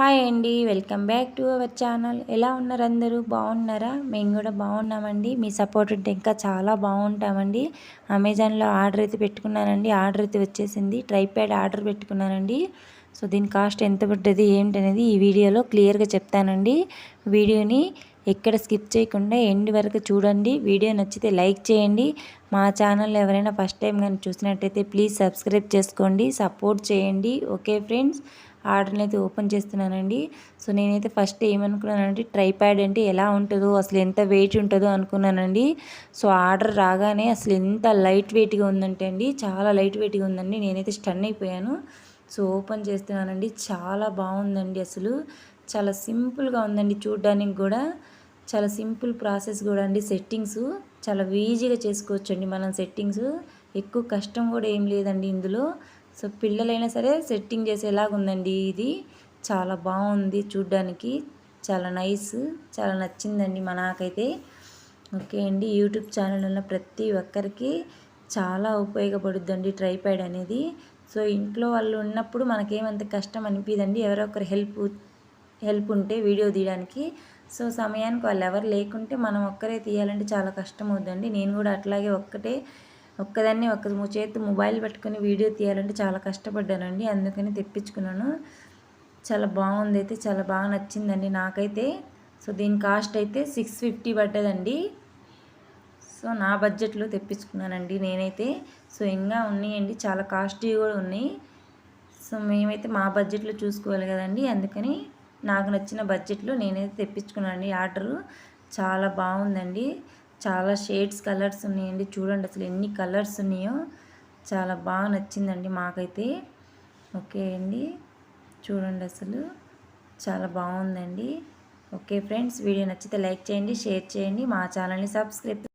Hi అండి welcome back to our channel. ఎలా ఉన్నారు అందరూ? బాగున్నారా? మేము కూడా బాగున్నామండి. మీ సపోర్ట్ ఉంటే ఇంకా చాలా బాగుంటామండి. అమెజాన్లో ఆర్డర్ అయితే పెట్టుకున్నానండి. ఆర్డర్ అయితే వచ్చేసింది. ట్రైప్యాడ్ ఆర్డర్ పెట్టుకున్నానండి. సో దీని కాస్ట్ ఎంత పడ్డది ఏంటనేది ఈ వీడియోలో క్లియర్గా చెప్తానండి. వీడియోని ఎక్కడ స్కిప్ చేయకుండా ఎండ్ వరకు చూడండి. వీడియో నచ్చితే లైక్ చేయండి. మా ఛానల్ ఎవరైనా ఫస్ట్ టైం కానీ చూసినట్టయితే ప్లీజ్ సబ్స్క్రైబ్ చేసుకోండి. సపోర్ట్ చేయండి. ఓకే ఫ్రెండ్స్ ఆర్డర్ని అయితే ఓపెన్ చేస్తున్నానండి. సో నేనైతే ఫస్ట్ ఏమనుకున్నానంటే ట్రైప్యాడ్ అంటే ఎలా ఉంటుందో అసలు ఎంత వెయిట్ ఉంటుందో అనుకున్నానండి. సో ఆర్డర్ రాగానే అసలు ఎంత లైట్ వెయిట్గా ఉందంటే అండి చాలా లైట్ వెయిట్గా ఉందండి. నేనైతే స్టన్ అయిపోయాను. సో ఓపెన్ చేస్తున్నానండి. చాలా బాగుందండి అసలు. చాలా సింపుల్గా ఉందండి చూడడానికి కూడా. చాలా సింపుల్ ప్రాసెస్ కూడా అండి. సెట్టింగ్స్ చాలా ఈజీగా చేసుకోవచ్చు అండి మనం సెట్టింగ్స్. ఎక్కువ కష్టం కూడా ఏం లేదండి ఇందులో. సో పిల్లలైనా సరే సెట్టింగ్ చేసేలాగుందండి ఇది. చాలా బాగుంది చూడ్డానికి. చాలా నైస్ చాలా నచ్చిందండి మా నాకైతే. ఓకే అండి యూట్యూబ్ ఛానల్ ఉన్న ప్రతి ఒక్కరికి చాలా ఉపయోగపడుద్దండి ట్రైప్యాడ్ అనేది. సో ఇంట్లో వాళ్ళు ఉన్నప్పుడు మనకేమంత కష్టం అనిపిదండి ఎవరో ఒకరు హెల్ప్ హెల్ప్ ఉంటే వీడియో తీయడానికి. సో సమయానికి వాళ్ళు ఎవరు లేకుంటే మనం ఒక్కరే తీయాలంటే చాలా కష్టం అవుతుందండి నేను కూడా అట్లాగే ఒక్కటే ఒక్కదాన్ని ఒక్క చేతి మొబైల్ పెట్టుకుని వీడియో తీయాలంటే చాలా కష్టపడ్డానండి. అందుకని తెప్పించుకున్నాను. చాలా బాగుంది అయితే చాలా బాగా నచ్చిందండి నాకైతే. సో దీని కాస్ట్ అయితే సిక్స్ ఫిఫ్టీ పడ్డదండి. సో నా బడ్జెట్లో తెప్పించుకున్నానండి నేనైతే. సో ఇంకా ఉన్నాయండి చాలా కాస్ట్లీ కూడా ఉన్నాయి. సో మేమైతే మా బడ్జెట్లో చూసుకోవాలి కదండి. అందుకని నాకు నచ్చిన బడ్జెట్లో నేనైతే తెప్పించుకున్నానండి. ఆర్డరు చాలా బాగుందండి. చాలా షేడ్స్ కలర్స్ ఉన్నాయండి. చూడండి అసలు ఎన్ని కలర్స్ ఉన్నాయో. చాలా బాగా నచ్చిందండి మాకైతే. ఓకే అండి. చూడండి అసలు చాలా బాగుందండి. ఓకే ఫ్రెండ్స్ వీడియో నచ్చితే లైక్ చేయండి షేర్ చేయండి. మా ఛానల్ని సబ్స్క్రైబ్